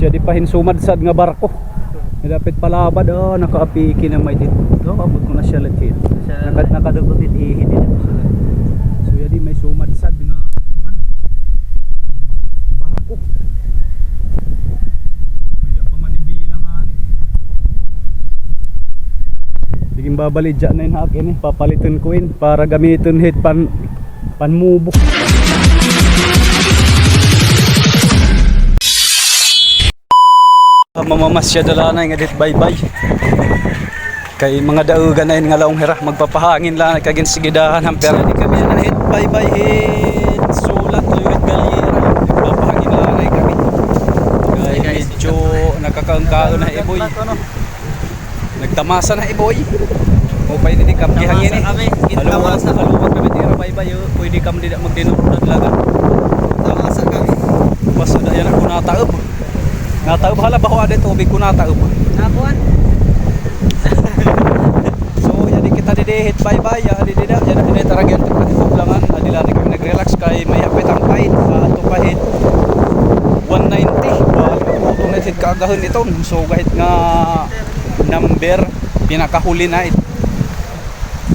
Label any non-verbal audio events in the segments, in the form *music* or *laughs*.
Siya di pa hinsumadsad nga barko. Nilapit palabad, oh, nakaapiki na may dito. Oh, abot ko na siya lang kaya. Nakad nakadagot it ihi din. So yadi may sumadsad nga kuwan. Barko. May da pa manibila nga ni. Sige babalik dyan na yun akin eh. Papalitin ko yun para gamitin hit pan panmubo. Mamamasya dala na nga dit bye-bye. Kay mga daugan na nga laong hira magpapahangin lang kagin sigidahan hampir di kami na hit bye-bye hit sulat luyot galira magpapahangin lang na kami. Kay medyo nakakaangkaon na iboy. Nagtamasa na iboy. O pa hindi kam gihangin eh. kami. Haluwag Tamasa. haluwag kami tira bye-bye. oh. Pwede kam di magdinurod laga. Tamasa kami. Basta da yan ako nataob. Nataob hala ba ko ada tubig ko nataob. Nakuan. *laughs* So yan di kita didihit bye bye ya di dida yan di taragyan. To kasi kublangan adila di kami nag-relax kay may apit ang pahit ato pahit 190 ba auto na sit kaagahon ito so kahit nga number pinakahuli na it.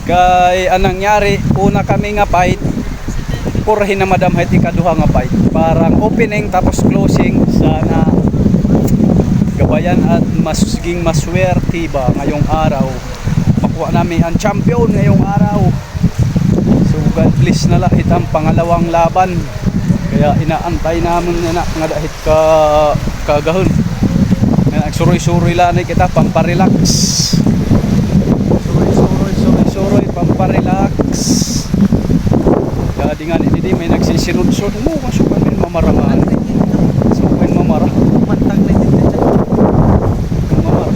Kay anong nangyari? Una kami nga pahit purahin na madam hait ikaduha nga pahit parang opening tapos closing. Sana gabayan at masuging maswerte ba ngayong araw? Makuha namin ang champion ngayong araw. So God bless na lahit ang pangalawang laban. Kaya inaantay namin na nga dahit ka kagahon. Nagsuroy-suroy lang kita pamparelax. Suroy-suroy suroy-suroy pamparelax. Kaya di nga hindi may nagsisinod-sunod mo masukan min mamaraman sukan mamara Mantag na dito dyan. mamara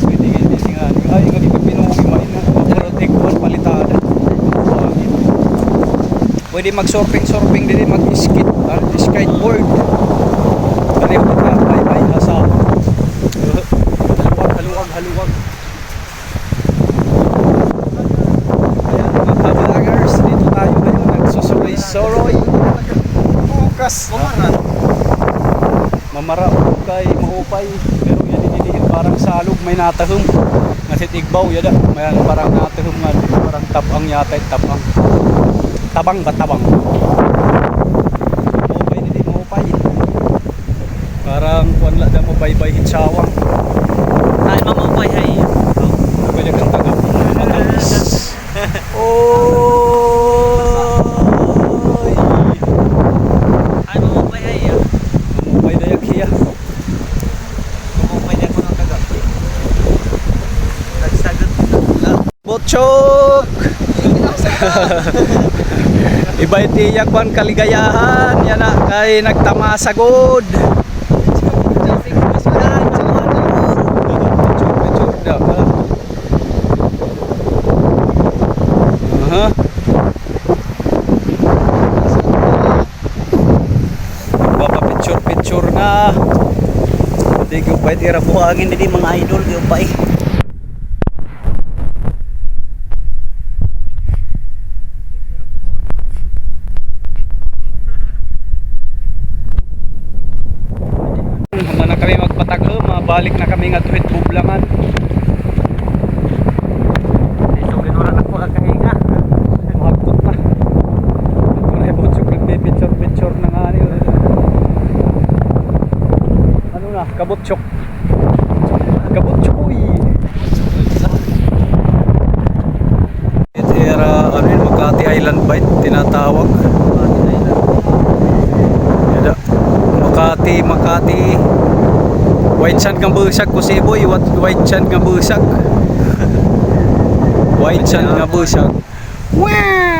Pwede nga, hindi nga. Ay, nga di ko pinuwi main na. Pero take one palitada. Buhangin. Pwede mag-surfing-surfing din, mag-skate, ah, skateboard. Pareho ka, bye-bye, asa. Haluwag, haluwag, haluwag. Ayan, mga vloggers, dito tayo ngayon, nagsusuroy-suroy. Bukas. Kumaran. mamara o kay maupay pero yan dinilihin parang salog may natahom ngasit igbaw yada may ano, parang natahom nga parang tabang yata eh, tabang tabang ba tabang maupay hindi maupay parang kuwan lang na mo baybay hitsawang Ay, mamapay hay. pwede kang taga matamis oy Ay, mamapay hay. ah. maupay dayak hiya Mamapay na ako ng taga. Nagsagot na. Botchok! *laughs* Iba itiyak kwan kaligayahan yan na kay nagtamasagod. Aha. Bapa picture picture na. Hindi ko pa itira buhangin hindi mga idol ko pa eh. Handa na kami magpatagho, mabalik na kami nga tuhit bublangan. Ito, ginura na ko ang kahinga. Mahagkot na. Wala po sa picture picture na nga niyo. Ano na, kabutsyok. Kabutsyok uy. Ito era ano yun, Makati Island Bite tinatawag. Yada. Makati, Makati. White sand kang busak ko si boy, white sand kang busak. *laughs* white sand nga busak. Wow!